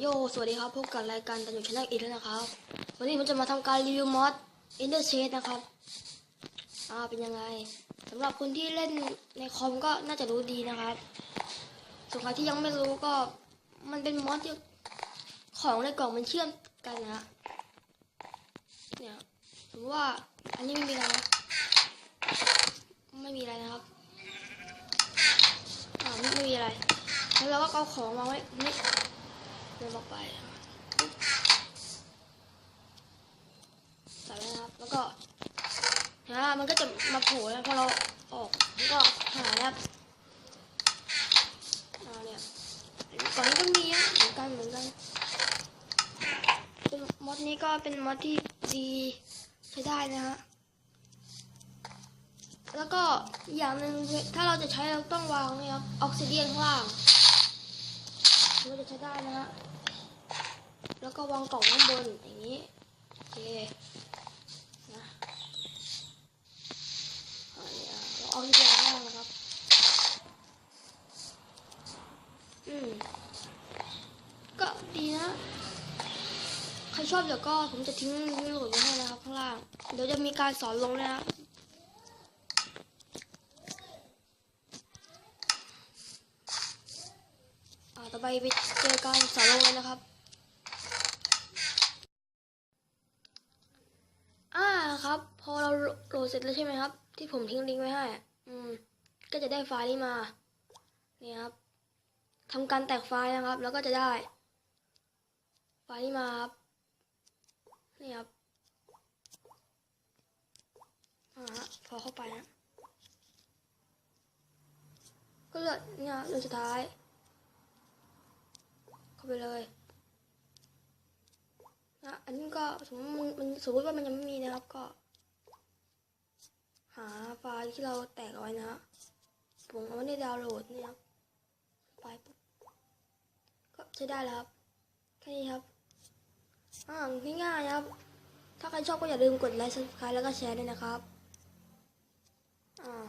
โย สวัสดีครับ พบกับรายการตันอยู่ชาแนลอีกแล้วนะครับ วันนี้ผมจะมาทำการรีวิวมอด Ender Shade นะครับ อ่า เป็นยังไงสำหรับคนที่เล่นในคอมก็น่าจะรู้ดีนะครับ ส่วนใครที่ยังไม่รู้ก็มันเป็นมอดที่ของในกล่องมันเชื่อมกันนะเนี่ยสมมติว่าอันนี้ไม่มีอะไรนะไม่มีอะไรนะครับ อ่าไม่มีอะไร แล้วเราก็เอาของวาไว้นี่ เดินออกไปใส่ไว้นะครับ แล้วก็นะมันก็จะมาโผล่พอเราออกมันก็หายนะครับอ่าเนี่ยก่อนนี้ก็มีนะเหมือนกันเหมือนกันเป็นมอดนี้ก็เป็นมอดที่ดีใช้ได้นะฮะ แล้วก็อย่างหนึ่งถ้าเราจะใช้เราต้องวางนี่ครับออกซิเดียนข้างล่าง เราจะใช้ได้นะฮะ แล้วก็วางกล่องข้างบนอย่างนี้ โอเค นะอันนี้อะเราออกซิเดียนข้างล่างนะครับ อืม ก็ดีนะ ใครชอบเดี๋ยวก็ผมจะทิ้งลิงก์โหลดไว้ให้นะครับข้างล่าง เดี๋ยวจะมีการสอนลงนะครับ ต่อไปไปเจอการสอนลงเลยนะครับ อ่าครับ พอเราโหลดเสร็จแล้วใช่ไหมครับ ที่ผมทิ้งลิงก์ไว้ให้อะอืม ก็จะได้ไฟล์นี้มา นี่ครับทำการแตกไฟล์นะครับ แล้วก็จะได้ ไฟล์นี้มาครับ นี่ครับอ่าพอเข้าไปนะก็เลือเนี่ยเรื่องสุดท้ายาไปเลยนะอันนี้ก็สมมติมันสมมติว่ามันยังไม่มีนะครับก็ หาไฟล์ที่เราแตกเอาไว้นะผมเอาไว้ในดาวน์โหลดนี่ครับไปปุ๊บก็ใช้ได้แล้วครับแค่นี้ครับอ่าง่ายๆนะครับ ถ้าใครชอบก็อย่าลืมกดไลค์ subscribe แล้วก็แชร์ด้วยนะครับอ่า